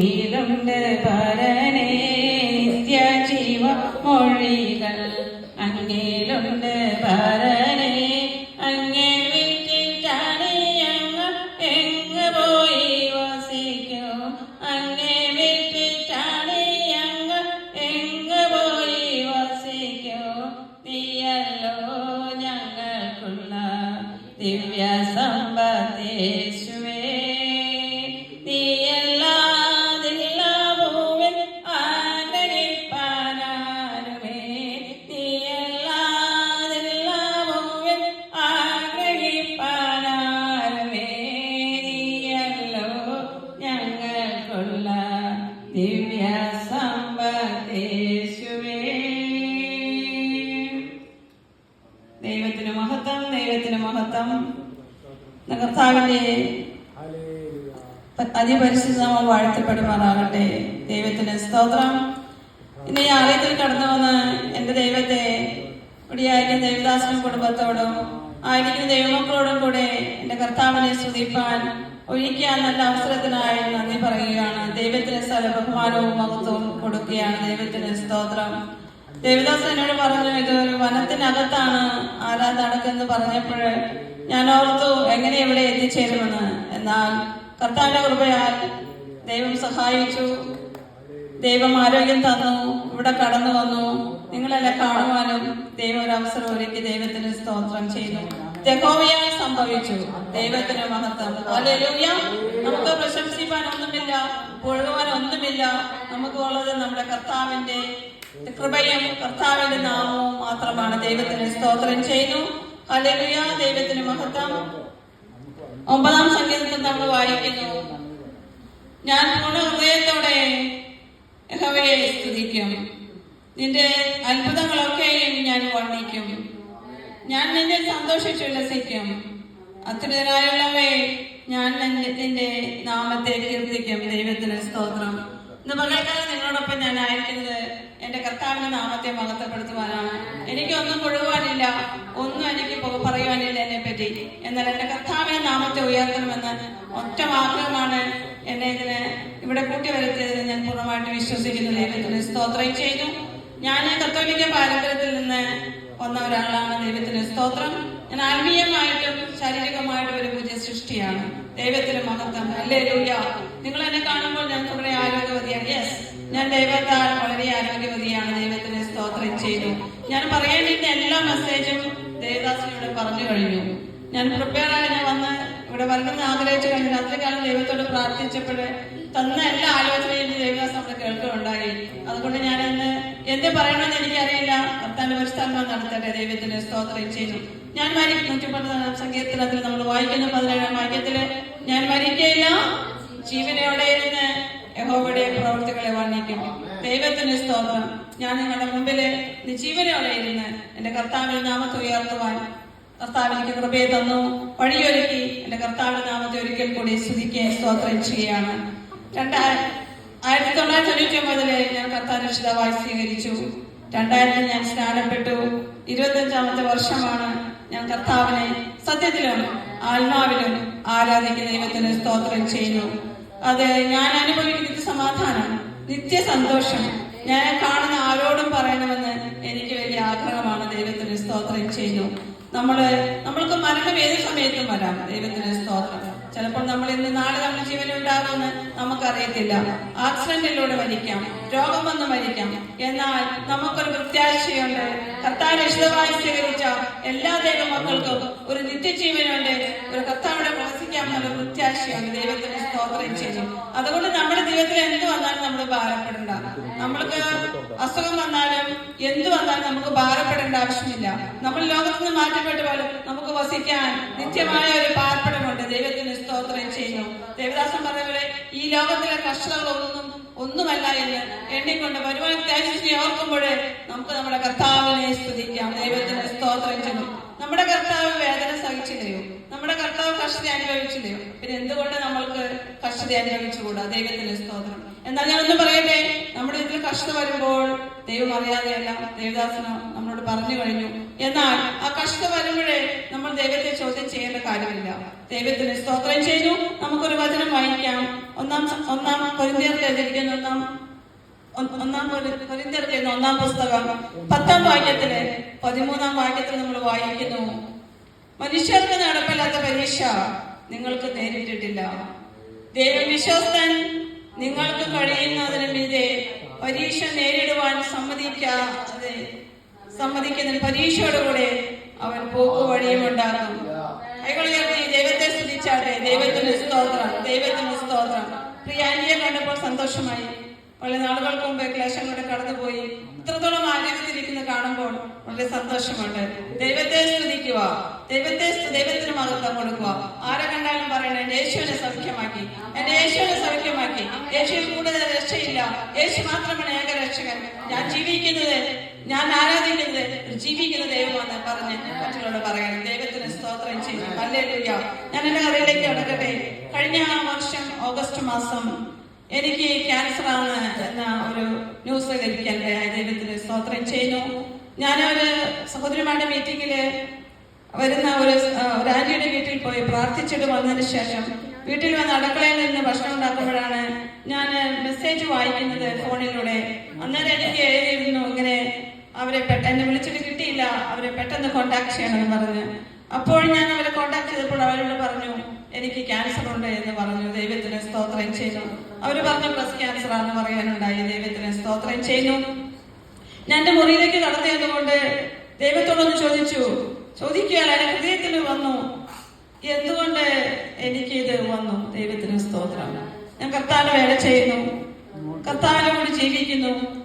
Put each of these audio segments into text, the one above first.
నీలండే അതിപരിശുദ്ധമ വാഴ്ത്തപ്പെടുമാറാകട്ടെ. ദൈവത്തിന് സ്തോത്രം. ഇന്ന് ഈ ആലയത്തിൽ കടന്നു വന്ന് എന്റെ ദൈവത്തെ ഇവിടെയായിരിക്കും ദേവദാസനും കുടുംബത്തോടും ആയിരിക്കും ദൈവമക്കളോടും കൂടെ എന്റെ കർത്താവിനെ സ്തുതിപ്പാൻ ഒഴിക്കാൻ നല്ല അവസരത്തിനായി നന്ദി പറയുകയാണ്. ദൈവത്തിന് സ്ഥല ബഹുമാനവും മഹത്വവും കൊടുക്കുകയാണ്. ദൈവത്തിന് സ്തോത്രം. ദേവദാസൻ എന്നോട് പറഞ്ഞു ഇത് ഒരു വനത്തിനകത്താണ് ആരാധനക്കെന്ന് പറഞ്ഞപ്പോഴേ പറഞ്ഞപ്പോൾ ഞാൻ ഓർത്തു എങ്ങനെ ഇവിടെ എത്തിച്ചേരുമെന്ന്. എന്നാൽ കർത്താവിന്റെ കൃപയാൽ ദൈവം സഹായിച്ചു. ദൈവം ആരോഗ്യം തന്നു. ഇവിടെ കടന്നു വന്നു. നിങ്ങളെല്ലാം കാണുവാനും ദൈവം ഒരു അവസരം ഒരുക്കി ദൈവത്തിന് സ്തോത്രം ചെയ്തു യഹോവയാൽ സംഭവിച്ചു. ദൈവത്തിന് മഹത്വം. ഹല്ലേലൂയ. നമുക്ക് പ്രശംസിക്കാൻ ഒന്നുമില്ല പുഴകുവാൻ ഒന്നുമില്ല നമുക്ക് ഉള്ളത് നമ്മുടെ കർത്താവിന്റെ കൃപയും കർത്താവിന്റെ നാമവും മാത്രമാണ് ദൈവത്തിന് സ്തോത്രം ചെയ്തു ഹല്ലേലൂയ. ദൈവത്തിന് മഹത്വം. ഒമ്പതാം സംഗീതത്തിൽ നമ്മൾ വായിക്കുന്നു. ഞാൻ പൂർണ ഹൃദയത്തോടെ യഹോവയെ സ്തുതിക്കും. നിന്റെ അത്ഭുതങ്ങളൊക്കെയും ഞാൻ വർണിക്കും. ഞാൻ നിന്നെ സന്തോഷിച്ചുല്ലസിക്കും അത്യുതരായുള്ളവേ ഞാൻ നിന്റെ നാമത്തെ കീർത്തിക്കും. ദൈവത്തിന് സ്തോത്രം. ഇന്ന് പകൽക്കാലം നിങ്ങളോടൊപ്പം ഞാൻ അയക്കുന്നത് എന്റെ കർത്താവിന്റെ നാമത്തെ മഹത്വപ്പെടുത്തുവാനാണ്. എനിക്കൊന്നും കൊഴുകുവാനില്ല ഒന്നും എനിക്ക് പറയുവാനില്ല എന്നെ പറ്റി. എന്നാൽ എന്റെ കർത്താവിന്റെ നാമത്തെ ഉയർത്തണമെന്ന് ഒറ്റ ആഗ്രഹമാണ് എന്നെ ഇതിന് ഇവിടെ കൂട്ടി വരുത്തിയതിന് ഞാൻ പൂർണമായിട്ട് വിശ്വസിക്കുന്നു. ദൈവത്തിന് സ്തോത്രം ചെയ്തു ഞാൻ കത്തോലിക്ക പാരമ്പര്യത്തിൽ നിന്ന് വന്ന ഒരാളാണ് ദൈവത്തിന് സ്തോത്രം. ഞാൻ ആത്മീയമായിട്ടും ശാരീരികമായിട്ടും ഒരു പുതിയ സൃഷ്ടിയാണ്. ദൈവത്തിന് മഹത്വം. അല്ലേ ലൂയ നിങ്ങൾ എന്നെ കാണുമ്പോൾ ഞാൻ കുറെ ആരോഗ്യവതിയാണ്. യെസ് ഞാൻ ദൈവത്താൽ വളരെ ആരോഗ്യവതിയാണ്. ദൈവത്തിന് സ്തോത്രം ചെയ്തു. ഞാൻ പറയേണ്ട എല്ലാ മെസ്സേജും ദേവദാസിനോട് പറഞ്ഞു കഴിഞ്ഞു. ഞാൻ പ്രിപ്പയർ ആയി ഞാൻ വന്ന് ഇവിടെ വരണമെന്ന് ആഗ്രഹിച്ചു കഴിഞ്ഞു. രാത്രികാലം ദൈവത്തോട് പ്രാർത്ഥിച്ചപ്പോൾ തന്ന എല്ലാ ആലോചനയും ദേവദാസ് അവിടെ കേൾക്കുകയുണ്ടായി. അതുകൊണ്ട് ഞാൻ ഇന്ന് എന്ത് പറയണമെന്ന് എനിക്കറിയില്ല. കർത്താന്റെ പരിസ്ഥാനം നടത്തട്ടെ ദൈവത്തിന് സ്തോത്രം ചെയ്തു. ഞാൻ മരിക്കും. നൂറ്റിപ്പത്ത് സങ്കീർത്തനത്തിൽ നമ്മൾ വായിക്കുന്ന പതിനേഴാം വാക്യത്തിൽ. ഞാൻ മരിക്കയില്ല ജീവനോടെ ഇരുന്ന് യഹോവയുടെ പ്രവർത്തികളെ വർണിക്കും ദൈവത്തിന് സ്തോത്രം. ഞാൻ നിങ്ങളുടെ മുമ്പിൽ നിജീവനോടെ ഇരുന്ന് എന്റെ കർത്താവിന്റെ നാമത്തെ ഉയർത്തുവാൻ കർത്താവ് എനിക്ക് കൃപയെ തന്നു. വഴിയൊരുക്കി എന്റെ കർത്താവിന്റെ നാമത്തെ ഒരിക്കൽ കൂടി സ്തുതിക്കുക സ്തോത്രം ചെയ്യുകയാണ് രണ്ടായിരം ആയിരത്തി തൊള്ളായിരത്തി തൊണ്ണൂറ്റി ഞാൻ കർത്താവ് രക്ഷിതാവായി സ്വീകരിച്ചു. രണ്ടായിരത്തിൽ ഞാൻ സ്നാനപ്പെട്ടു. ഇരുപത്തഞ്ചാമത്തെ വർഷമാണ് ഞാൻ കർത്താവിനെ സത്യത്തിലും ആത്മാവിലും ആരാധിക്കുന്ന ദൈവത്തിന് സ്തോത്രം ചെയ്യുന്നു. അത് ഞാൻ അനുഭവിക്കുന്ന സമാധാനം നിത്യ സന്തോഷം ഞാൻ കാണുന്ന ആരോടും പറയണമെന്ന് എനിക്ക് വലിയ ആഗ്രഹമാണ്. ദൈവത്തിന് സ്തോത്രം ചെയ്യുന്നു. നമ്മൾ നമ്മൾക്ക് മരണം ഏത് സമയത്തും വരാം. ദൈവത്തിന് സ്തോത്രം. ചിലപ്പോൾ നമ്മൾ ഇന്ന് നാളെ നമ്മൾ ജീവനുണ്ടാകുമെന്ന് നമുക്കറിയത്തില്ല. ആക്സിഡന്റിലൂടെ മരിക്കാം രോഗം വന്ന് മരിക്കാം. എന്നാൽ നമുക്കൊരു പ്രത്യാശയുണ്ട്. കർത്താവ് രക്ഷിതമായി സ്വീകരിച്ച എല്ലാ ദൈവമക്കൾക്കും ഒരു നിത്യജീവനുണ്ട്. ഒരു കർത്താവിടെ പ്രവസിക്കാമെന്നുള്ള പ്രത്യാശയുണ്ട്. ദൈവത്തിന് സ്തോത്രം ചെയ്യും. അതുകൊണ്ട് നമ്മുടെ ജീവിതത്തിൽ എന്ത് വന്നാലും നമ്മൾ ഭാരപ്പെടേണ്ട. നമ്മൾക്ക് അസുഖം വന്നാലും എന്ത് വന്നാലും നമുക്ക് ഭാരപ്പെടേണ്ട ആവശ്യമില്ല. നമ്മൾ ലോകത്ത് നിന്ന് മാറ്റപ്പെട്ട പോലും നമുക്ക് വസിക്കാൻ നിത്യമായ ഒരു പാർപ്പിടമുണ്ട് ദൈവത്തിന് സ്തോത്രം ചെയ്യുന്നു. ദേവദാസൻ പറഞ്ഞ പോലെ ഈ ലോകത്തിലെ കഷ്ടതകളൊന്നും ഒന്നുമല്ല എന്ന് എണ്ണിക്കൊണ്ട് വരുവാൻ തേജസ്സിനെ ഓർക്കുമ്പോൾ നമുക്ക് നമ്മുടെ കർത്താവിനെ സ്തുതിക്കാം. ദൈവത്തിന് സ്തോത്രം ചെയ്യുന്നു. നമ്മുടെ കർത്താവ് വേദന സഹിച്ചില്ലയോ? നമ്മുടെ കർത്താവ് കഷ്ടത അനുഭവിച്ചില്ലയോ? പിന്നെ എന്തുകൊണ്ട് നമ്മൾക്ക് കഷ്ടത അനുഭവിച്ചുകൂടാ? ദൈവത്തിന് സ്തോത്രം. എന്നാൽ ഞാൻ ഒന്ന് പറയട്ടെ? നമ്മുടെ ഇതിൽ കഷ്ടം വരുമ്പോൾ ദൈവം അറിയാതെയല്ല ദേവദാസന നമ്മളോട് പറഞ്ഞു കഴിഞ്ഞു. എന്നാൽ ആ കഷ്ടം വരുമ്പോഴേ നമ്മൾ ദൈവത്തെ ചോദ്യം ചെയ്യേണ്ട കാര്യമില്ല. ദൈവത്തിന് സ്തോത്രം ചെയ്തു. നമുക്കൊരു വചനം വായിക്കാം. ഒന്നാം ഒന്നാം എഴുതിയിരിക്കുന്ന ഒന്നാം ഒന്നാം കൊരി- എഴുതുന്ന ഒന്നാം പുസ്തകം. പത്താം വാക്യത്തിൽ പതിമൂന്നാം വാക്യത്തിൽ നമ്മൾ വായിക്കുന്നു. മനുഷ്യർക്ക് നടപ്പില്ലാത്ത പരീക്ഷ നിങ്ങൾക്ക് നേരിട്ടിട്ടില്ല. ദൈവം വിശ്വസ്തൻ നിങ്ങൾക്ക് കഴിയുന്നതിന് മീതെ പരീക്ഷ നേരിടുവാൻ സമ്മതിക്കാതെ സമ്മതിക്കുന്ന പരീക്ഷയോടുകൂടെ അവൻ പോക്കു വഴിയും ഉണ്ടാകും കൈകൾ ദൈവത്തെ സ്തുതിച്ചാട്ടെ ദൈവത്തിന് സ്തോത്രം ദൈവത്തിന് സ്തോത്രം. പ്രിയാനിയെ കണ്ടപ്പോൾ സന്തോഷമായി. വളരെ നാളുകൾക്ക് മുമ്പ് ക്ലേശങ്ങളുടെ കടന്നുപോയി. ഇത്രത്തോളം ആരോഗ്യത്തിരിക്കുന്ന കാണുമ്പോൾ വളരെ സന്തോഷമുണ്ട്. ദൈവത്തെ സ്തുതിക്കുക ദൈവത്തെ ദൈവത്തിന് മഹത്വം കൊടുക്കുക. ആരെ കണ്ടാലും പറയണേ എന്റെ യേശുവിനെ സൗഖ്യമാക്കി. എന്റെ യേശുവിനെ സൗഖ്യമാക്കി. യേശുവിൽ കൂടുതൽ രക്ഷയില്ല. യേശു മാത്രമാണ് ഏക രക്ഷകൻ. ഞാൻ ജീവിക്കുന്നത് ഞാൻ ആരാധിക്കുന്നത് ജീവിക്കുന്ന ദൈവമാണ് പറഞ്ഞ് മറ്റുള്ളവരോട് പറയണം. ദൈവത്തിന് സ്തോത്രം ചെയ്യും. ഹല്ലേലൂയ ഞാൻ എന്റെ കഥയിലേക്ക് അടക്കട്ടെ കഴിഞ്ഞ വർഷം ഓഗസ്റ്റ് മാസം എനിക്ക് ക്യാൻസർ ആണ് എന്ന ഒരു ന്യൂസ് ലഭിക്കാൻ ദൈവത്തിന് സ്തോത്രം ചെയ്യുന്നു. ഞാൻ ഒരു സഹോദരിമാരുടെ മീറ്റിംഗിൽ വരുന്ന ഒരു ഒരു ആന്റിയുടെ വീട്ടിൽ പോയി പ്രാർത്ഥിച്ചിട്ട് വന്നതിന് ശേഷം വീട്ടിൽ വന്ന് അടുക്കളയിൽ നിന്ന് ഭക്ഷണം ഉണ്ടാക്കുമ്പോഴാണ് ഞാൻ മെസ്സേജ് വായിക്കുന്നത് ഫോണിലൂടെ. അന്നേരം എനിക്ക് എഴുതിയിരുന്നു ഇങ്ങനെ അവരെ എന്നെ വിളിച്ചിട്ട് കിട്ടിയില്ല അവരെ പെട്ടെന്ന് കോണ്ടാക്ട് ചെയ്യണമെന്ന് പറഞ്ഞ്. അപ്പോൾ ഞാൻ അവരെ കോണ്ടാക്ട് ചെയ്തപ്പോൾ അവരോട് പറഞ്ഞു എനിക്ക് ക്യാൻസർ ഉണ്ട് എന്ന് പറഞ്ഞു. ദൈവത്തിന് സ്തോത്രം ചെയ്തു അവർ പറഞ്ഞു ബ്രസ്റ്റ് ക്യാൻസർ ആണെന്ന് പറയാനുണ്ടായി. ദൈവത്തിന് സ്തോത്രം ചെയ്യുന്നു. ഞാൻ എന്റെ മുറിയിലേക്ക് നടത്തിയത് കൊണ്ട് ദൈവത്തോടൊന്ന് ചോദിച്ചു ചോദിക്കുകയല്ല എന്റെ ഹൃദയത്തിൽ വന്നു. എന്തുകൊണ്ട് എനിക്ക് ഇത് വന്നു? ദൈവത്തിന് സ്തോത്രം. ഞാൻ കർത്താവിന് വേല ചെയ്യുന്നു. കർത്താവിനെ കൂടി ജീവിക്കുന്നു.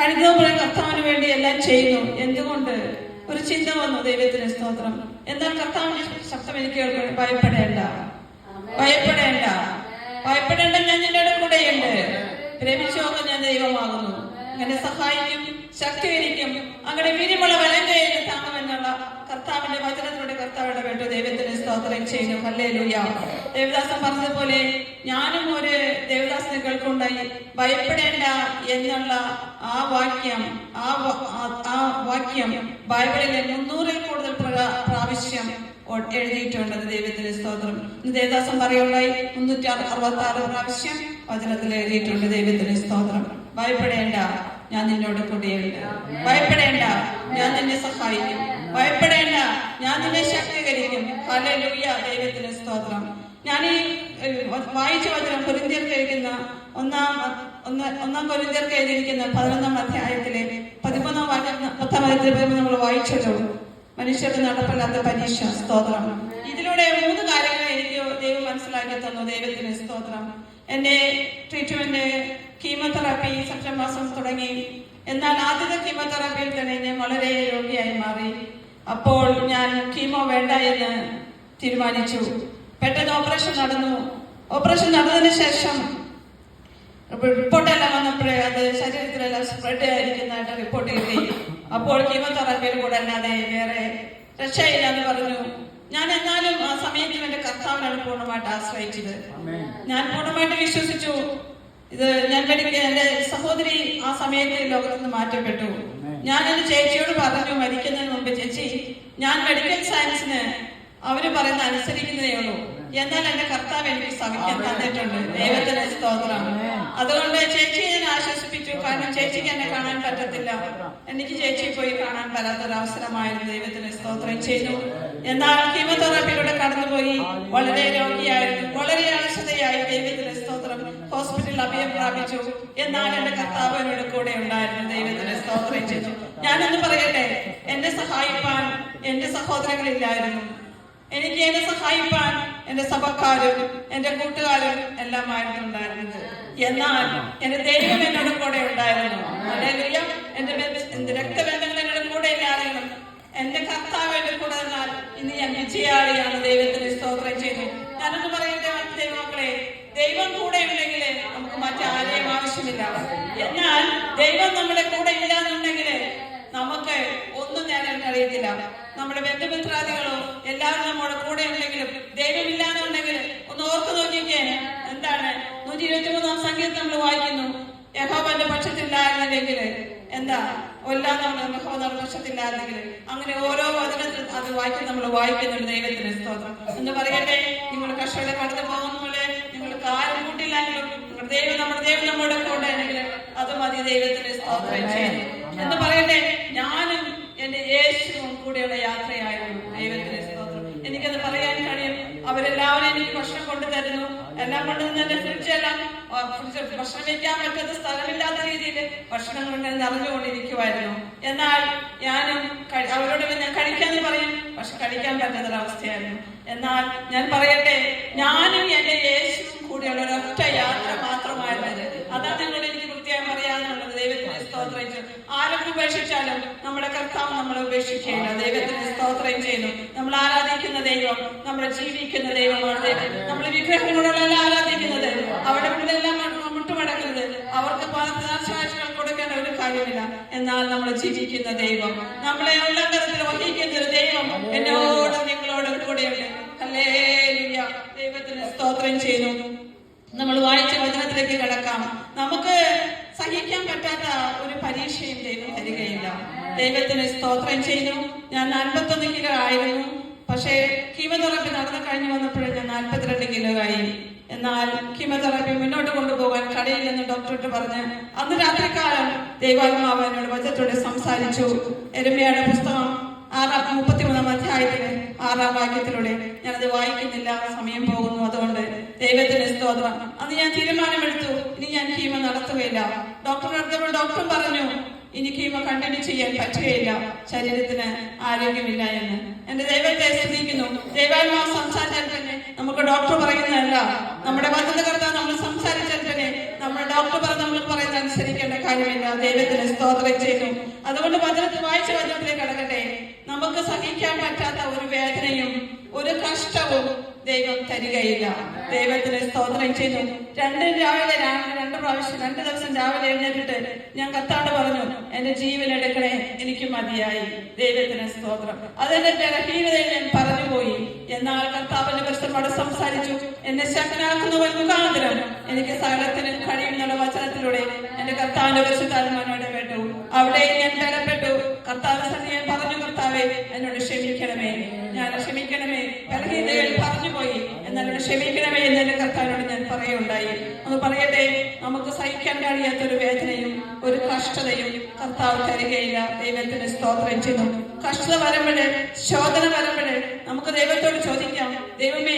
കഴിഞ്ഞതുപോലെ കർത്താവിന് വേണ്ടി എല്ലാം ചെയ്യുന്നു. എന്തുകൊണ്ട്? ഒരു ചിന്ത വന്നു. ദൈവത്തിന് സ്തോത്രം. എന്നാൽ കർത്താവിന്റെ ശബ്ദം? എനിക്ക് ഭയപ്പെടേണ്ട. ഭയപ്പെടേണ്ട. ഭയപ്പെടേണ്ട ഞാൻ നിന്റെ കൂടെയുണ്ട്. പ്രേമിച്ചോക്കെ ഞാൻ ദൈവമാകുന്നു. എന്നെ സഹായിക്കും ശക്തീകരിക്കും. അങ്ങനെ വീര്യമുള്ള വലം കയ്യിൽ താങ്ങുമെന്നുള്ള കർത്താവിന്റെ വചനത്തിലൂടെ കർത്താവിടെ ഇടപെട്ടു ദൈവത്തിന് സ്തോത്രം ചെയ്യുന്നു. ഹല്ലേലൂയ. ദേവദാസൻ പറഞ്ഞതുപോലെ ഞാനും ഒരു ദേവദാസിനെ കേൾക്കുണ്ടായി ഭയപ്പെടേണ്ട എന്നുള്ള ആ വാക്യം ആ ആ- വാക്യം ബൈബിളിലെ മുന്നൂറിൽ കൂടുതൽ പ്ര- പ്രാവശ്യം എഴുതിയിട്ടുണ്ട് ദൈവത്തിന്റെ സ്തോത്രം. ദേവദാസം പറയുണ്ടായി മുന്നൂറ്റി അറുപത്തി ആറ് പ്രാവശ്യം വചനത്തിൽ എഴുതിയിട്ടുണ്ട് ദൈവത്തിന്റെ സ്തോത്രം. ഭയപ്പെടേണ്ട ഞാൻ നിന്നോട് കൂടെയുണ്ട് ഭയപ്പെടേണ്ട ഞാൻ നിന്നെ സഹായിക്കും. ഭയപ്പെടേണ്ട. ഞാൻ നിന്നെ ശക്തീകരിക്കും. ഹല്ലേലൂയ ദൈവത്തിന് സ്തോത്രം. ഞാൻ ഈ വായിച്ച വചനം കൊരിന്ത്യർക്ക് എഴുതുന്ന ഒന്നാം ഒന്ന് കൊരിന്ത്യർക്ക് എഴുതിയിരിക്കുന്ന പതിനൊന്നാം അധ്യായത്തിലെ പതിമൂന്നാം വാക്യം പത്താം അധ്യായത്തിൽ നമ്മൾ വായിച്ചല്ലോ. മനുഷ്യർക്ക് നടപ്പില്ലാത്ത പരീക്ഷ സ്തോത്രം. ഇതിലൂടെ മൂന്ന് കാര്യങ്ങൾ എനിക്ക് ദൈവം മനസ്സിലാക്കി തന്നു. ദൈവത്തിന് സ്തോത്രം. എന്റെ ട്രീറ്റ്മെന്റ് കീമോതെറാപ്പി സെപ്റ്റംബർ മാസം തുടങ്ങി. എന്നാൽ ആദ്യത്തെ കീമോതെറാപ്പിയിൽ തന്നെ ഞാൻ വളരെ രോഗിയായി മാറി. അപ്പോൾ ഞാൻ കീമോ വേണ്ട എന്ന് തീരുമാനിച്ചു. പെട്ടെന്ന് ഓപ്പറേഷൻ നടന്നു. ഓപ്പറേഷൻ നടന്നതിന് ശേഷം റിപ്പോർട്ടെല്ലാം വന്നപ്പോഴേ അത് ശരീരത്തിലെല്ലാം സ്പ്രെഡ് ആയിരിക്കുന്നതായിട്ട് റിപ്പോർട്ട് കിട്ടി. അപ്പോൾ കീമോതെറാപ്പിയിൽ കൂടെ അല്ലാതെ വേറെ രക്ഷയില്ല എന്ന് പറഞ്ഞു. ഞാൻ എന്നാലും ആ സമയത്ത് എന്റെ കർത്താവിനാണ് പൂർണമായിട്ട് ആശ്രയിച്ചത്. ഞാൻ പൂർണമായിട്ട് വിശ്വസിച്ചു. ഇത് ഞാൻ മെഡിക്കൽ എന്റെ സഹോദരി ആ സമയത്ത് ലോകത്ത് നിന്ന് മാറ്റപ്പെട്ടു. ഞാൻ എന്റെ ചേച്ചിയോട് പറഞ്ഞു മരിക്കുന്നതിന് മുമ്പ് ചേച്ചി ഞാൻ മെഡിക്കൽ സയൻസിന് അവർ പറയുന്ന അനുസരിക്കുന്നതേ ഉള്ളൂ. എന്നാൽ എന്റെ കർത്താവ് എനിക്ക് സഹിക്കാൻ തന്നിട്ടുണ്ട്. ദൈവത്തിന്റെ സ്തോത്രം. അതുകൊണ്ട് ചേച്ചിയെ ഞാൻ ആശ്വസിപ്പിച്ചു. കാരണം ചേച്ചിക്ക് എന്നെ കാണാൻ പറ്റത്തില്ല. എനിക്ക് ചേച്ചി പോയി കാണാൻ പറ്റാത്തൊരു അവസരമായിരുന്നു ദൈവത്തിന് സ്തോത്രം ചെയ്തു. എന്നാൽ കീമോതെറാപ്പിയിലൂടെ കടന്നുപോയി. വളരെ രോഗിയായിരുന്നു. വളരെ അലസതയായി. ദൈവത്തിന് സ്തോത്രം ഹോസ്പിറ്റലിൽ അഭയം പ്രാപിച്ചു. എന്നാൽ എന്റെ കർത്താവ് എന്നോട് കൂടെ ഉണ്ടായിരുന്നു. ദൈവത്തിന് സ്തോത്രം ചെയ്തു. ഞാനൊന്ന് പറയട്ടെ? എന്നെ സഹായിപ്പാൻ എന്റെ സഹോദരങ്ങളില്ലായിരുന്നു. എനിക്ക് എന്നെ സഹായിപ്പാൻ എന്റെ സഭക്കാരും എന്റെ കൂട്ടുകാരും എല്ലാമായിരുന്നു ഉണ്ടായിരുന്നത്. എന്നാൽ എന്റെ ദൈവം എന്നോട് കൂടെ ഉണ്ടായിരുന്നു. എന്റെ ബന്ധ- എന്റെ രക്തബന്ധങ്ങൾ എന്നോട് കൂടെ ഇല്ലായിരുന്നു എന്റെ കർത്താവ് എന്റെ കൂടെ ഇന്ന് ഞാൻ വിജയാളിയാണ്. ദൈവത്തിന് സ്തോത്രം ചെയ്തു. ഞാനൊന്ന് പറയട്ടെ ദൈവമക്കളെ? ദൈവം കൂടെ ഉണ്ടെങ്കിൽ നമുക്ക് മറ്റാരെയും ആവശ്യമില്ല. എന്നാൽ ദൈവം നമ്മുടെ കൂടെ ഇല്ല എന്നുണ്ടെങ്കിൽ നമുക്ക് ഒന്നും ഞങ്ങൾക്ക് അറിയത്തില്ല. നമ്മുടെ ബന്ധുമിത്രാദികളോ എല്ലാവരും നമ്മുടെ കൂടെ ഉണ്ടെങ്കിലും ദൈവമില്ലാന്നുണ്ടെങ്കിൽ ഒന്ന് ഓർത്ത് നോക്കിക്കേ. എന്താണ്? നൂറ്റി ഇരുപത്തി മൂന്നാം സംഗീതം നമ്മൾ വായിക്കുന്നു. യഹോബന്റെ പക്ഷത്തില്ലായിരുന്നില്ലെങ്കിൽ എന്താ? എല്ലാം നമ്മൾ പക്ഷത്തില്ലായിരുന്നെങ്കിൽ അങ്ങനെ ഓരോ വചനത്തിൽ അത് വായിക്കും നമ്മൾ വായിക്കുന്നുണ്ട് ദൈവത്തിന് സ്തോത്രം. എന്ന് പറയട്ടെ? നിങ്ങൾ കർഷകരെ കടന്നു പോകുന്ന ദൈവം നമ്മുടെ ദൈവം നമ്മുടെ കൂടെ ഉണ്ടെങ്കിൽ അത് മതി ദൈവത്തിന് സ്തോത്രം ചെയ്യുന്നു എന്ന് പറയട്ടെ ഞാനും എന്റെ യേശുവും കൂടെയുള്ള യാത്രയായിരുന്നു. ദൈവത്തിന് സ്തോത്രം. എനിക്കത് പറയാൻ കഴിയും. അവരെല്ലാവരും എനിക്ക് ഭക്ഷണം കൊണ്ടു തരുന്നു എല്ലാം കൊണ്ട് തന്നെ ഫ്രിഡ്ജെല്ലാം ഭക്ഷണം വെക്കാൻ പറ്റാത്ത സ്ഥലമില്ലാത്ത രീതിയിൽ ഭക്ഷണം കൊണ്ട് നിറഞ്ഞുകൊണ്ടിരിക്കുമായിരുന്നു എന്നാൽ ഞാനും അവരോട് ഞാൻ കഴിക്കാന്ന് പറയും. പക്ഷെ കഴിക്കാൻ പറ്റാത്തൊരവസ്ഥയായിരുന്നു. എന്നാൽ ഞാൻ പറയട്ടെ ഞാനും എന്റെ യേശുവും കൂടിയുള്ള ഒരൊറ്റ യാത്ര മാത്രമായിരുന്നത്. അതാണ് ഞങ്ങൾ എനിക്ക് കൃത്യമായി പറയാനുള്ളത്. ദൈവത്തിന് സ്തോത്രം ചെയ്യും ആരൊക്കെ ഉപേക്ഷിച്ചാലും നമ്മുടെ കർത്താവ് നമ്മളെ ഉപേക്ഷിക്കുകയില്ല ദൈവത്തിന് സ്തോത്രം ചെയ്യുന്നു. നമ്മൾ ആരാധിക്കുന്ന ദൈവം നമ്മൾ ജീവിക്കുന്ന ദൈവമാണ്. ദൈവം നമ്മൾ വിഗ്രഹങ്ങളോടല്ല ആരാധിക്കുന്നത്. അവിടെ ഉള്ളതെല്ലാം മുട്ടുമടക്കുന്നത് അവർക്ക് പ്രാർത്ഥനാശാഴ്ചകൾ കൊടുക്കേണ്ട ഒരു കാര്യമില്ല. എന്നാൽ നമ്മൾ ജീവിക്കുന്ന ദൈവം നമ്മളെ ഉള്ളംകരത്തിൽ വഹിക്കുന്ന ഒരു ദൈവം എന്നോടും നിങ്ങളോടും കൂടെയുണ്ട്. ദൈവത്തിന് സ്തോത്രം ചെയ്യുന്നു. നമ്മൾ വായിച്ച വചനത്തിലേക്ക് കിടക്കാം. നമുക്ക് സഹിക്കാൻ പറ്റാത്ത ഒരു പരീക്ഷയും ദൈവം തരികയില്ല. ദൈവത്തിന് സ്തോത്രം ചെയ്യുന്നു. ഞാൻ നാൽപ്പത്തൊന്ന് കിലോ ആയിരുന്നു. പക്ഷേ കീമോതെറാപ്പി നടന്നു കഴിഞ്ഞു വന്നപ്പോഴും ഞാൻ നാൽപ്പത്തിരണ്ട് കിലോ ആയി. എന്നാൽ കീമോതെറാപ്പി മുന്നോട്ട് കൊണ്ടുപോകാൻ കടയിൽ നിന്ന് ഡോക്ടറോട് പറഞ്ഞ് അന്ന് രാത്രിക്കാലം ദൈവാത്മാവ് എന്നോട് വചനത്തോടെ സംസാരിച്ചു. എരുമയുടെ പുസ്തകം ആറാം മുപ്പത്തിമൂന്നാം അധ്യായത്തിൽ ആറാം വാക്യത്തിലൂടെ ഞാനത് വായിക്കുന്നില്ല സമയം പോകുന്നു അതുകൊണ്ട് ദൈവത്തിന് സ്തോത്രം. അന്ന് ഞാൻ തീരുമാനമെടുത്തു. ഇനി ഞാൻ കീമ നടത്തുകയില്ല. ഡോക്ടർ നടത്തുമ്പോൾ ഡോക്ടർ പറഞ്ഞു ഇനി കീമ കണ്ടിന്യൂ ചെയ്യാൻ പറ്റുകയില്ല. ശരീരത്തിന് ആരോഗ്യമില്ല എന്ന്. എന്റെ ദൈവത്തെ സ്തുതിക്കുന്നു. ദൈവാത്മാവ് സംസാരിച്ചാൽ തന്നെ നമുക്ക് ഡോക്ടർ പറയുന്നതല്ല. നമ്മുടെ വചനകർത്താവ് നമ്മൾ സംസാരിച്ചാൽ നമ്മൾ ഡോക്ടർ പറഞ്ഞ് നമ്മൾ പറയുന്നത് അനുസരിക്കേണ്ട കാര്യമില്ല. ദൈവത്തിന് സ്തോത്രം ചെയ്യുന്നു. അതുകൊണ്ട് വചനത്തിൽ വായിച്ച വചനത്തിലേക്ക് കടക്കട്ടെ. നമുക്ക് സഹിക്കാൻ പറ്റാത്ത ഒരു വേദനയും ഒരു കഷ്ടവും ദൈവം തരികയില്ല. ദൈവത്തിന് സ്തോത്രം ചെയ്യുന്നു. രണ്ട് രാവിലെ രണ്ട് പ്രാവശ്യം രണ്ട് ദിവസം രാവിലെ എഴുന്നേറ്റിട്ട് ഞാൻ കത്താണ്ട് പറഞ്ഞു എന്റെ ജീവൻ എടുക്കണേ എനിക്ക് മതിയായി. ദൈവത്തിന് സ്തോത്രം. അതെന്റെ ബലഹീനതയിൽ ഞാൻ പറഞ്ഞുപോയി. എന്നാൽ കർത്താവിന്റെ പരിസ്ഥിതിയോട് സംസാരിച്ചു എന്നെ ശക്തനാക്കുന്നവൻ മുഖാന്തരം എനിക്ക് സകലത്തിന് കഴിയുന്നുള്ള വചനത്തിലൂടെ എന്റെ കർത്താവിന്റെ പരിശുദ്ധാത്മാനോട് കേട്ടു. അവിടെ ഞാൻ ബലപ്പെട്ടു. കർത്താവ് ഞാൻ പറഞ്ഞു കർത്താവെ എന്നോട് ക്ഷമിക്കണമേ. ഞാൻ ക്ഷമിക്കണമേ. ബലഹീനതകൾ പറഞ്ഞുപോയി. എന്നോട് ക്ഷമിക്കണമേ എന്ന് എന്റെ കർത്താവിനോട് ഞാൻ പറയുണ്ടായി ഒന്ന് പറയട്ടെ നമുക്ക് സഹിക്കാൻ കഴിയാത്ത ഒരു വേദനയും ഒരു കഷ്ടതയും കർത്താവ് തരികയില്ല. ദൈവത്തിന് സ്തോത്രം ചെയ്യുന്നു. കഷ്ടത വരുമ്പോഴേ ശോധന വരുമ്പോഴേ നമുക്ക് ദൈവത്തോട് ചോദിക്കാം ദൈവമേ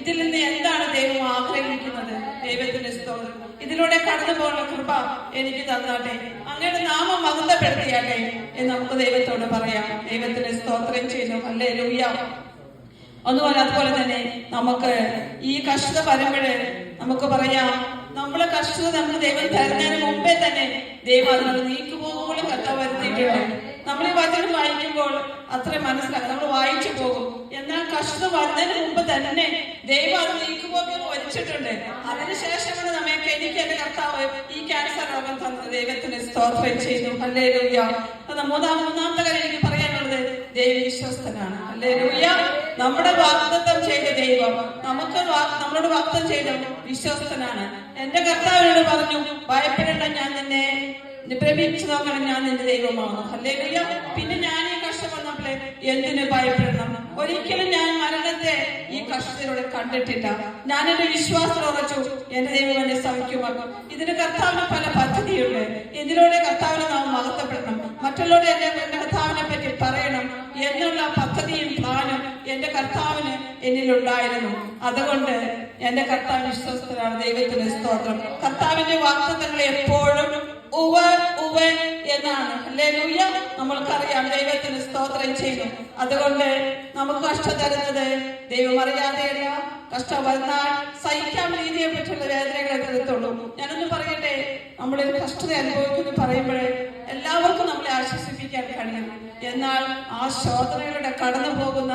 ഇതിൽ നിന്ന് എന്താണ് ദൈവം ആഗ്രഹിക്കുന്നത്? ദൈവത്തിന്റെ സ്തോത്രം. ഇതിലൂടെ കടന്നു പോകുന്ന കൃപ എനിക്ക് തന്നാട്ടെ. അങ്ങനെ നാമം മഹത്വപ്പെടുത്തിയാട്ടെ എന്ന് നമുക്ക് ദൈവത്തോട് പറയാം. ദൈവത്തിന് സ്തോത്രം ചെയ്യുന്നു. അല്ലേ ലൂയ്യ അതുപോലെ അതുപോലെ തന്നെ നമുക്ക് ഈ കഷ്ടത വരുമ്പോഴേ നമുക്ക് പറയാം നമ്മളെ കഷ്ടത നമുക്ക് ദൈവം തരുന്നതിന് മുമ്പേ തന്നെ ദൈവം അതിനോട് നീക്കുപോലും കത്ത വരുത്തിയിട്ടുണ്ട്. നമ്മൾ ഈ വചനം വായിക്കുമ്പോൾ അത്ര മനസ്സിലാക്കും നമ്മൾ വായിച്ചു പോകും. എന്നാൽ കഷ്ടത വരുന്നതിന് മുമ്പ് തന്നെ ദൈവം അത് നീക്കുപോകെ വരിച്ചിട്ടുണ്ട് അതിനുശേഷമാണ് നമ്മൾക്ക് എനിക്ക് എന്റെ കർത്താവ് ഈ ക്യാൻസർ രോഗം തന്നത് ദൈവത്തിന് സ്തോത്രം ചെയ്തു അല്ലേ മൂന്നാം മൂന്നാമത്തെ കാര്യം എനിക്ക് പറയാനുള്ളത് ദൈവ വിശ്വസ്തനാണ് അല്ലേ ലൂയ നമ്മുടെ വാഗ്ദത്തം ചെയ്ത ദൈവം നമുക്ക് നമ്മളോട് വാഗ്ദത്തം ചെയ്ത വിശ്വസ്തനാണ്. എന്റെ കർത്താവിനോട് പറഞ്ഞു ഭയപ്പെടേണ്ട ഞാൻ നിന്നെ പ്രേമിച്ചു നോക്കണം ഞാൻ നിന്റെ ദൈവമാണ് ഹല്ലേലൂയ. പിന്നെ ഞാൻ ഈ കഷ്ടപ്പെടുന്നപ്പോഴേ എന്തിനു ഭയപ്പെടണം? ഒരിക്കലും ഞാൻ മരണത്തെ ഈ കഷ്ടത്തിലൂടെ കണ്ടിട്ടില്ല. ഞാൻ എന്റെ വിശ്വാസം ഉറച്ചു എന്റെ ദൈവം എന്നെ സഹിക്കുമാക്കും ഇതിന് കർത്താവിന് പല പദ്ധതിയുണ്ട്. ഇതിലൂടെ കർത്താവിനെ നാം മഹത്വപ്പെടണം മറ്റുള്ളവരെ എന്റെ കർത്താവിനെ പറ്റി പറയണം. എന്നുള്ള പദ്ധതിയും പ്ലാനും എന്റെ കർത്താവിന് എന്നിലുണ്ടായിരുന്നു. അതുകൊണ്ട് എന്റെ കർത്താവ് വിശ്വസ്തനാണ്. ദൈവത്തിന്റെ സ്തോത്രം. കർത്താവിന്റെ വാക്തത്വങ്ങൾ എപ്പോഴും ഉവ ഉവ എന്നാണ് നമ്മൾക്കറിയാം ദൈവത്തിന് സ്തോത്രം ചെയ്യുന്നു. അതുകൊണ്ട് നമുക്ക് കഷ്ടം തരുന്നത് ദൈവം അറിയാതെയല്ല. കഷ്ടം വന്നാൽ സഹിക്കാൻ രീതിയെ പറ്റിയുള്ള വേദനകളെ തരത്തുള്ളൂ ഞാനൊന്ന് പറയട്ടെ നമ്മളൊരു കഷ്ടത അനുഭവിക്കുന്നു പറയുമ്പോൾ എല്ലാവർക്കും നമ്മളെ ആശ്വസിപ്പിക്കാൻ കഴിയും. എന്നാൽ ആ ശോധനകളുടെ കടന്നു പോകുന്ന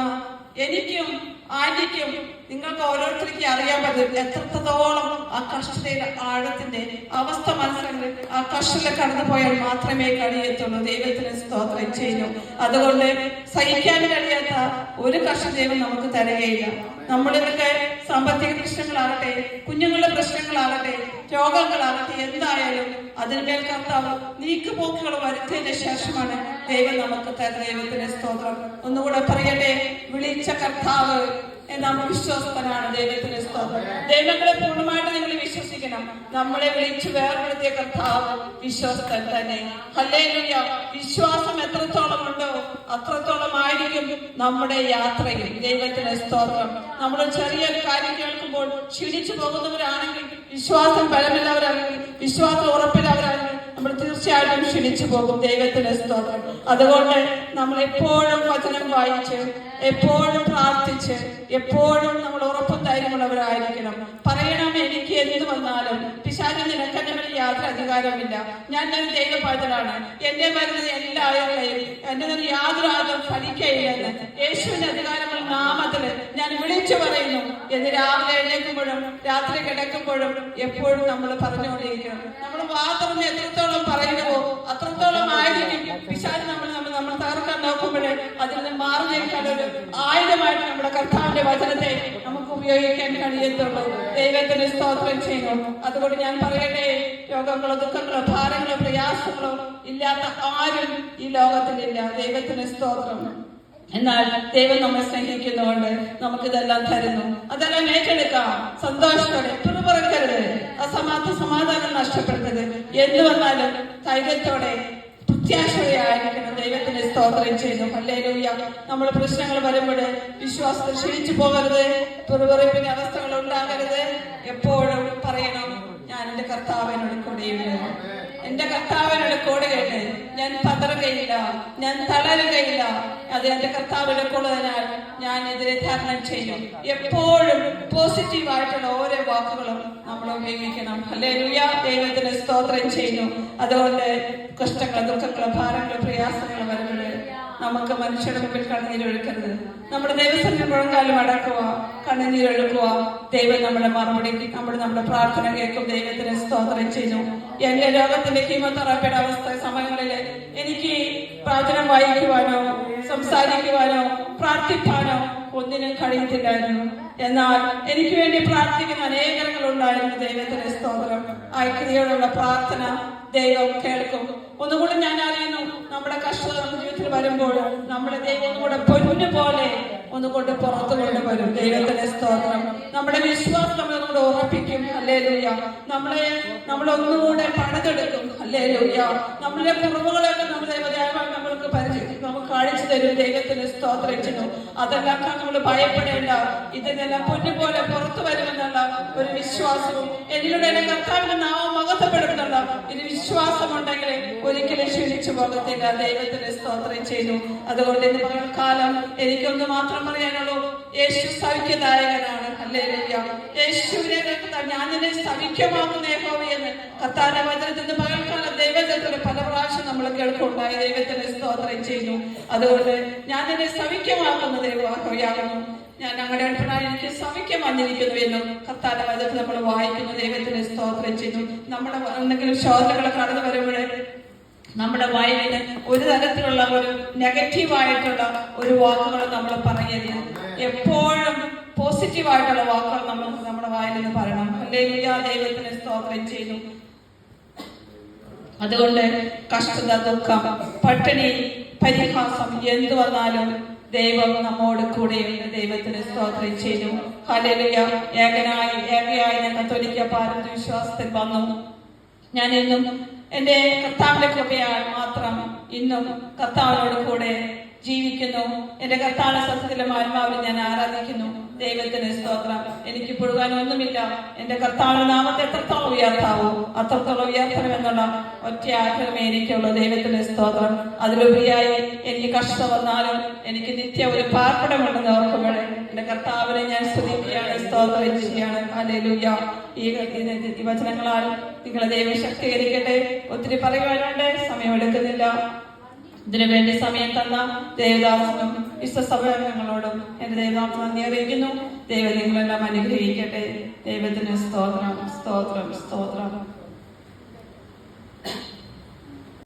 എനിക്കും ആന്റിക്കും നിങ്ങൾക്ക് ഓരോരുത്തർക്കും അറിയാൻ പറ്റും എത്രത്തോളം ആ കഷ്ടതയുടെ ആഴത്തിന്റെ അവസ്ഥ മനസ്സിലാക്കി ആ കഷ്ടത്തിൽ കടന്നു പോയാൽ മാത്രമേ കഴിയത്തുള്ളൂ. ദൈവത്തിന് സ്തോത്രം ചെയ്യുന്നു. അതുകൊണ്ട് സഹിക്കാൻ കഴിയാത്ത ഒരു കഷ്ട നമുക്ക് തരികയില്ല. നമ്മളിതൊക്കെ സാമ്പത്തിക പ്രശ്നങ്ങളാകട്ടെ കുഞ്ഞുങ്ങളുടെ പ്രശ്നങ്ങളാകട്ടെ രോഗങ്ങളാകട്ടെ എന്തായാലും അതിന്മേൽ കർത്താവ് നീക്കുപോക്കുകൾ വരുത്തിയതിന് ശേഷമാണ് ദൈവം നമുക്ക് തരുന്ന ദൈവത്തിന്റെ സ്തോത്രം. ഒന്നുകൂടെ പറയട്ടെ? വിളിച്ച കർത്താവ് നാം വിശ്വസ്തനാണ് ദൈവത്തിന് സ്തോത്രം. ദൈവങ്ങളെ പൂർണമായിട്ട് നിങ്ങൾ വിശ്വസിക്കണം. നമ്മളെ വിളിച്ച് വേർപെടുത്തിയ കർത്താവ് വിശ്വസ്തൻ തന്നെ. ഹല്ലേലൂയ. വിശ്വാസം എത്രത്തോളം ഉണ്ടോ അത്രത്തോളം ആയിരിക്കും നമ്മുടെ യാത്രയിൽ ദൈവത്തിന്റെ സ്തോത്രം. നമ്മൾ ചെറിയ കാര്യം കേൾക്കുമ്പോൾ ക്ഷീണിച്ചു പോകുന്നവരാണെങ്കിൽ വിശ്വാസം ബലമില്ലവരാണെങ്കിൽ വിശ്വാസം ഉറപ്പില്ലവരാണെങ്കിൽ നമ്മൾ തീർച്ചയായിട്ടും ക്ഷണിച്ചു പോകും ദൈവത്തിന്റെ സ്തോത്രം. അതുകൊണ്ട് നമ്മൾ എപ്പോഴും വചനം വായിച്ച് എപ്പോഴും പ്രാർത്ഥിച്ച് എപ്പോഴും നമ്മൾ ഉറപ്പും ധൈര്യമുള്ളവരായിരിക്കണം. പറയണം എനിക്ക് എന്ത് വന്നാലും. പിശാചി നിനക്ക് എന്റെ മേൽ യാതൊരു അധികാരമില്ല ഞാൻ ഒരു ദൈവപാതലാണ് എന്റെ മരുന്ന് എല്ലാ ആളുകളെയും എന്റെ നിന്ന് യാതൊരു ആളും ഫലിക്കയില്ലെന്ന് യേശുവിന്റെ അധികാരമുള്ള നാമത്തിൽ ഞാൻ വിളിച്ചു പറയുന്നു. എന്ന് രാവിലെ എഴുന്നേൽക്കുമ്പോഴും രാത്രി കിടക്കുമ്പോഴും എപ്പോഴും നമ്മൾ പറഞ്ഞുകൊണ്ടിരിക്കണം. നമ്മൾ മാത്രം എത്രത്തോളം പറയുന്നുവോ അത്രത്തോളം ആയിരിക്കും പിശാച് നമ്മൾ നമ്മൾ നമ്മൾ തകർക്കാൻ നോക്കുമ്പോഴേ അതിൽ നിന്ന് മാറി നിൽക്കാൻ ഒരു ആയുധമായിട്ട് നമ്മുടെ കർത്താവിന്റെ വചനത്തെ നമുക്ക് ഉപയോഗിക്കാൻ കഴിയത്തുള്ളൂ. ദൈവത്തിന് സ്തോത്രം ചെയ്യുന്നു. അതുകൊണ്ട് ഞാൻ പറയട്ടെ രോഗങ്ങളോ ദുഃഖങ്ങളോ ഭാരങ്ങളോ പ്രയാസങ്ങളോ ഇല്ലാത്ത ആരും ഈ ലോകത്തിലില്ല. ദൈവത്തിന് സ്തോത്രം. എന്നാൽ ദൈവം നമ്മെ സ്നേഹിക്കുന്നതുകൊണ്ട് നമുക്കിതെല്ലാം തരുന്നു. അതെല്ലാം ഏറ്റെടുക്കാം. സന്തോഷത്തോടെ പിറുപിറക്കരുത്. അസമാധാന സമാധാനം നഷ്ടപ്പെടുത്തരുത് എന്ത് വന്നാലും ധൈര്യത്തോടെ പ്രത്യാശയായിരിക്കണം ദൈവത്തിന്റെ സ്തോത്രം ചെയ്യുന്നു. ഹല്ലേലൂയ. നമ്മൾ പ്രശ്നങ്ങൾ വരുമ്പോൾ വിശ്വാസത്തിൽ ക്ഷണിച്ചു പോകരുത്. പിറുപിറപ്പിന്റെ അവസ്ഥകൾ ഉണ്ടാകരുത്. എപ്പോഴും പറയണം ഞാൻ എന്റെ കർത്താവിനോട് കൂടെയുണ്ട്. എന്റെ കർത്താവിനോട് കേട്ട് ഞാൻ പതറുകയില്ല ഞാൻ തളരുകയില്ല അത് എന്റെ കർത്താവിന്റെ കൂടുതലാൽ ഞാൻ ഇതിനെ ധാരണം ചെയ്യും. എപ്പോഴും പോസിറ്റീവായിട്ടുള്ള ഓരോ വാക്കുകളും നമ്മൾ ഉപയോഗിക്കണം. അല്ലെ ദൈവത്തിന് സ്തോത്രം ചെയ്യുന്നു. അതുകൊണ്ട് കഷ്ടങ്ങൾ ദുഃഖങ്ങൾ ഭാരങ്ങൾ പ്രയാസങ്ങൾ വരുമ്പോൾ നമുക്ക് മനുഷ്യരുടെ മുമ്പിൽ കണ്ണീരൊഴുക്കരുത് നമ്മുടെ ദൈവസന്നിധി മുഴങ്കാലം അടക്കുക കണ്ണുനീരൊഴുക്കുക ദൈവം നമ്മുടെ മറുപടി നമ്മൾ നമ്മുടെ പ്രാർത്ഥന കേൾക്കും. ദൈവത്തിന് സ്തോത്രം ചെയ്യുന്നു. എന്റെ രോഗത്തിന്റെ കീമോതെറാപ്പിയുടെ അവസ്ഥ സമയങ്ങളിൽ എനിക്ക് പ്രാർത്ഥന വായിക്കുവാനോ സംസാരിക്കുവാനോ പ്രാർത്ഥിക്കാനോ ഒന്നിനും കഴിയത്തില്ലായിരുന്നു എന്നാൽ എനിക്ക് വേണ്ടി പ്രാർത്ഥിക്കുന്ന അനേകങ്ങൾ ഉണ്ടായിരുന്നു ദൈവത്തിന്റെ സ്തോത്രം. ആ ക്രിയോടുള്ള പ്രാർത്ഥന ദൈവം കേൾക്കും. ഒന്നുകൂടെ ഞാൻ അറിയുന്നു നമ്മുടെ കഷ്ടത നമ്മുടെ ജീവിതത്തിൽ വരുമ്പോൾ നമ്മുടെ ദൈവം ഒന്നുകൂടെ പൊന്നു പോലെ ഒന്നുകൊണ്ട് പുറത്തു കൊണ്ടുവരും ദൈവത്തിന്റെ സ്തോത്രം. നമ്മുടെ വിശ്വാസം നമ്മൾ ഒന്നുകൂടെ ഉറപ്പിക്കും. അല്ലേ ലൂയ നമ്മളെ നമ്മളൊന്നുകൂടെ പണിതെടുക്കും. അല്ലേ ലൂയ നമ്മളുടെ കുറവുകളൊക്കെ നമ്മുടെ ദൈവദേവ നമ്മൾക്ക് പരിചയം കാണിച്ചു തരും ദൈവത്തിന് സ്തോത്രം ചെയ്യുന്നു. അതെല്ലാം നമ്മൾ ഭയപ്പെടേണ്ട. ഇതിനെല്ലാം പൊന്നു പോലെ പുറത്തു വരുമെന്നുള്ള ഒരു വിശ്വാസവും എന്നിലൂടെ കർത്താവിന്റെ നാമം മകത്തപ്പെടുമെന്നുള്ള ഒരു വിശ്വാസമുണ്ടെങ്കിൽ ഒരിക്കലും ക്ഷണിച്ചു പോകത്തില്ല. ദൈവത്തിന് സ്തോത്രം ചെയ്യുന്നു. അതുകൊണ്ട് ഇന്ന് കാലം എനിക്കൊന്ന് മാത്രം പറയാനുള്ളൂ. യേശു സൗഖ്യദായകനാണ് അല്ലേ യേശുവിനെ ഞാൻ നിന്നെ സൗഖ്യമാകുന്ന യഹോവയെന്ന് കർത്താന്റെ വചനത്തിൽ നിന്ന് പകൽക്കാലം ദൈവത്തിന്റെ പല പ്രാവശ്യം നമ്മൾ കേൾക്കുണ്ടായി ദൈവത്തിന്റെ സ്തോത്രം ചെയ്യുന്നു. അതുകൊണ്ട് ഞാൻ നിന്നെ സൗഖ്യമാക്കുന്ന ദൈവമാകുന്നു ഞാൻ ഞങ്ങളുടെ അടുപ്പിനായി എനിക്ക് സൗഖ്യം വന്നിരിക്കുന്നു എന്നും കത്താല വചനത്തിൽ നമ്മൾ വായിക്കുന്നു. ദൈവത്തിന് സ്തോത്രം ചെയ്യുന്നു. നമ്മുടെ എന്തെങ്കിലും ശോധനകൾ കടന്നു വരുമ്പോൾ നമ്മുടെ വായിലിന് ഒരു തരത്തിലുള്ള ഒരു നെഗറ്റീവായിട്ടുള്ള ഒരു വാക്കുകൾ നമ്മൾ പറയരുത് എപ്പോഴും പോസിറ്റീവായിട്ടുള്ള വാക്കുകൾ നമ്മൾ നമ്മുടെ വായിൽ നിന്ന് പറയണം. അല്ലെങ്കിൽ ദൈവത്തിന് സ്തോത്രം ചെയ്തു. അതുകൊണ്ട് കഷ്ടത ദുഃഖം പട്ടിണി പരിഹാസം എന്തു വന്നാലും ദൈവം നമ്മോട് കൂടെയുണ്ട് ദൈവത്തിന് സ്തോത്രം ചെയ്തു. ഹല്ലേലൂയ. ഏകനായി ഏകയായി ഞങ്ങൾ തൊലിക്ക വിശ്വാസത്തിൽ വന്നു. ഞാൻ ഇന്നും എന്റെ കർത്താവിന്റെ കൃപയാൽ മാത്രം ഇന്നും കർത്താവിനോട് കൂടെ ജീവിക്കുന്നു. എന്റെ കർത്താവിന്റെ സത്യത്തിലും ആത്മാവിൽ ഞാൻ ആരാധിക്കുന്നു. ദൈവത്തിന് സ്തോത്രം. എനിക്ക് പുഴുകാൻ ഒന്നുമില്ല. എന്റെ കർത്താവിന്റെ നാമത്തെ എത്രത്തോളം ഉയർത്താവോ അത്രത്തോളം ഉയർത്തണമെന്നുള്ള ഒറ്റ ആഗ്രഹമേ എനിക്കുള്ളൂ. ദൈവത്തിന്റെ സ്തോത്രം. അതിലുപരിയായി എനിക്ക് കഷ്ടം വന്നാലും എനിക്ക് നിത്യ ഒരു പാർപ്പിടമുണ്ടെന്ന് ഓർക്കുമ്പോഴേ എന്റെ കർത്താവിനെ ഞാൻ സ്തുതിക്കുകയാണ് സ്തോത്രം ചെയ്യുകയാണ് ഈ വചനങ്ങളാൽ നിങ്ങളെ ദൈവം ശക്തീകരിക്കട്ടെ. ഒത്തിരി പറയുവാനുണ്ട് സമയം എടുക്കുന്നില്ല ഇതിനുവേണ്ടി സമയം തന്ന ദേവദാസനും വിശ്വസഭംഗങ്ങളോടും എന്റെ ദേവദാസ് നന്ദി അറിയിക്കുന്നു. ദൈവ നിങ്ങളെല്ലാം അനുഗ്രഹിക്കട്ടെ. ദൈവത്തിന് സ്തോത്രം സ്തോത്രം സ്തോത്രം.